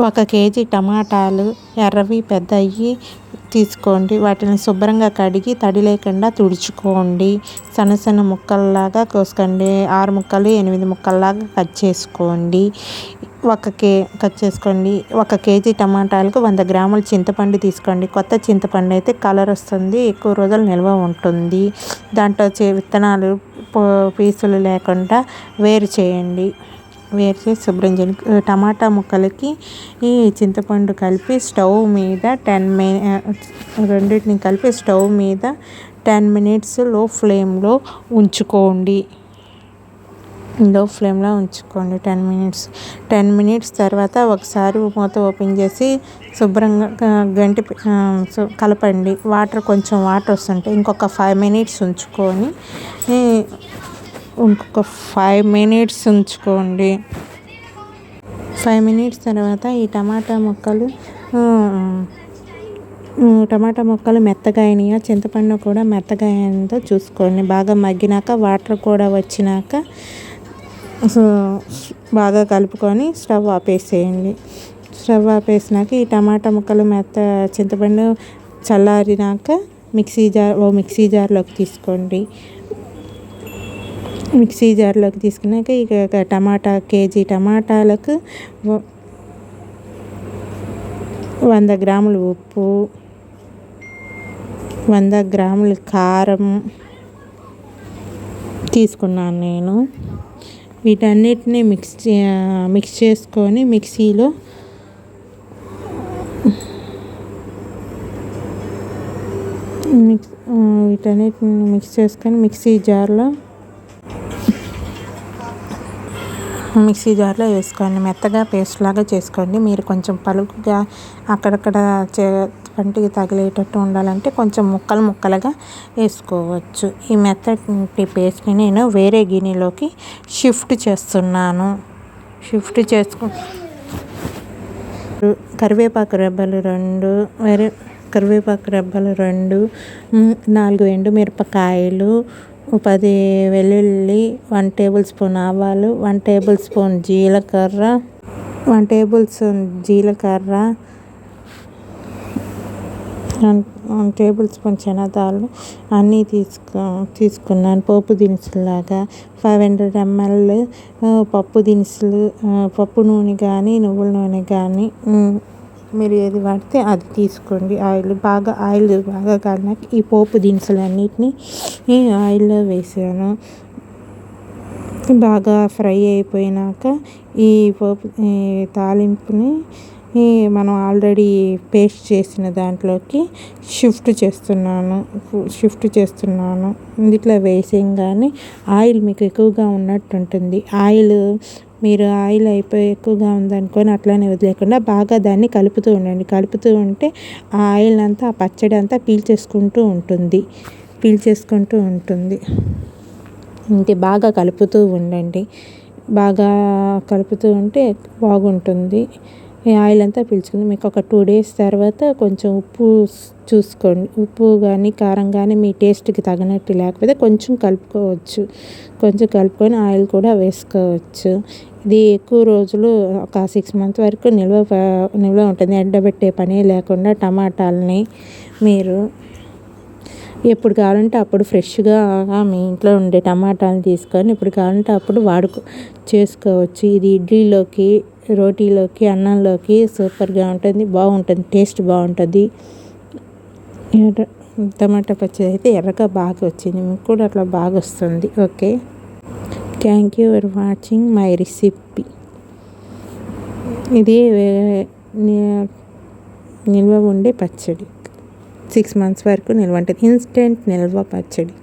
ఒక కేజీ టమాటాలు ఎర్రవి పెద్దవి తీసుకోండి. వాటిని శుభ్రంగా కడిగి తడి లేకుండా తుడుచుకోండి. సన్న సన్న ముక్కల్లాగా కోసుకోండి. ఆరు ముక్కలు ఎనిమిది ముక్కల్లాగా కట్ చేసుకోండి. ఒక కే కట్ చేసుకోండి. ఒక కేజీ టమాటాలకు వంద గ్రాముల చింతపండు తీసుకోండి. కొత్త చింతపండు అయితే కలర్ వస్తుంది ఎక్కువ రోజులు నిల్వ ఉంటుంది. దాంట్లో వచ్చే విత్తనాలు పీసులు లేకుండా వేరు చేయండి. వేరు చేసి శుభ్రం చేయండి టమాటా ముక్కలకి ఈ చింతపండు కలిపి స్టవ్ మీద టెన్ మి రెండింటిని కలిపి స్టవ్ మీద టెన్ మినిట్స్లో ఫ్లేమ్లో ఉంచుకోండి. లో ఫ్లేమ్లో ఉంచుకోండి టెన్ మినిట్స్. టెన్ మినిట్స్ తర్వాత ఒకసారి మూత ఓపెన్ చేసి శుభ్రంగా గంటి కలపండి. వాటర్ కొంచెం వాటర్ వస్తుంటే ఇంకొక ఫైవ్ మినిట్స్ ఉంచుకొని ఇంకొక ఫైవ్ మినిట్స్ ఉంచుకోండి. ఫైవ్ మినిట్స్ తర్వాత ఈ టమాటా ముక్కలు టమాటా ముక్కలు మెత్తగా అయినాయా? చింతపండు కూడా మెత్తగా అయిందో చూసుకోండి. బాగా మగ్గినాక వాటర్ కూడా వచ్చినాక బాగా కలుపుకొని స్టవ్ ఆపేసేయండి. స్టవ్ ఆపేసినాక ఈ టమాటా ముక్కలు మెత్త చింతపండు చల్లారినాక మిక్సీ జార్ ఓ మిక్సీ జార్లోకి తీసుకోండి. మిక్సీ జార్లోకి తీసుకున్నాక ఇక టమాటా కేజీ టమాటాలకు వంద గ్రాములు ఉప్పు వంద గ్రాములు కారం తీసుకున్నాను నేను. వీటన్నిటిని మిక్స్ మిక్స్ చేసుకొని మిక్సీలో మిక్స్ వీటన్నిటిని మిక్స్ చేసుకొని మిక్సీ జార్లో మిక్సీ జార్లో వేసుకోండి. మెత్తగా పేస్ట్ లాగా చేసుకోండి. మీరు కొంచెం పలుకుగా అక్కడక్కడ చే పంటికి తగిలేటట్టు ఉండాలంటే కొంచెం ముక్కలు ముక్కలుగా వేసుకోవచ్చు. ఈ మెత్తటి పేస్ట్ని నేను వేరే గిన్నెలోకి షిఫ్ట్ చేస్తున్నాను. షిఫ్ట్ చేసుకు కరివేపాకు రెబ్బలు రెండు వేరే కరివేపాకు రెబ్బలు రెండు నాలుగు ఎండు మిరపకాయలు పది వెల్లుల్లి వన్ టేబుల్ స్పూన్ ఆవాలు వన్ టేబుల్ స్పూన్ జీలకర్ర వన్ టేబుల్ స్పూన్ జీలకర్ర వన్ టేబుల్ స్పూన్ శనగదాలు అన్నీ తీసుకు తీసుకున్నాను. పోపు దినుసులాగా ఫైవ్ హండ్రెడ్ ఎంఎల్ పప్పు దినుసులు పప్పు నూనె కానీ నువ్వుల నూనె కానీ మీరు ఏది పడితే అది తీసుకోండి. ఆయిల్ బాగా ఆయిల్ బాగా కాలినాక ఈ పోపు దినుసులు అన్నిటిని ఆయిల్లో వేసాను. బాగా ఫ్రై అయిపోయినాక ఈ పోపు తాలింపుని మనం ఆల్రెడీ పేస్ట్ చేసిన దాంట్లోకి షిఫ్ట్ చేస్తున్నాను షిఫ్ట్ చేస్తున్నాను. ఇందులో వేసేయంగానే ఆయిల్ మీకు ఎక్కువగా ఉన్నట్టు ఉంటుంది ఆయిల్ మీరు ఆయిల్ అయిపోయి ఎక్కువగా ఉందనుకొని అట్లానే వదిలేకుండా బాగా దాన్ని కలుపుతూ ఉండండి. కలుపుతూ ఉంటే ఆ ఆయిల్ అంతా ఆ పచ్చడి అంతా పీల్చేసుకుంటూ ఉంటుంది. పీల్చేసుకుంటూ ఉంటుంది. ఇంతే బాగా కలుపుతూ ఉండండి. బాగా కలుపుతూ ఉంటే బాగుంటుంది. ఈ ఆయిల్ అంతా పీల్చుకుంది. మీకు ఒక టూ డేస్ తర్వాత కొంచెం ఉప్పు చూసుకోండి. ఉప్పు కానీ కారం కానీ మీ టేస్ట్కి తగినట్టు లేకపోతే కొంచెం కలుపుకోవచ్చు. కొంచెం కలుపుకొని ఆయిల్ కూడా వేసుకోవచ్చు. ఇది ఎక్కువ రోజులు ఒక సిక్స్ మంత్ వరకు నిల్వ నిల్వ ఉంటుంది. ఎండబెట్టే పని లేకుండా టమాటాలని మీరు ఎప్పుడు కావాలంటే అప్పుడు ఫ్రెష్గా మీ ఇంట్లో ఉండే టమాటాలు తీసుకొని ఇప్పుడు కావాలంటే అప్పుడు వాడుకో చేసుకోవచ్చు. ఇది ఇడ్లీలోకి రోటీలోకి అన్నంలోకి సూపర్గా ఉంటుంది బాగుంటుంది టేస్ట్ బాగుంటుంది. టమాటా పచ్చడి అయితే ఎర్రగా బాగా వచ్చింది మీకు కూడా అట్లా బాగా వస్తుంది. Okay? Thank you for watching my recipe. ఇది నిల్వ ఉండే పచ్చడి. సిక్స్ మంత్స్ వరకు నిల్వ ఉంటుంది ఇన్స్టెంట్ నిల్వ పచ్చడి.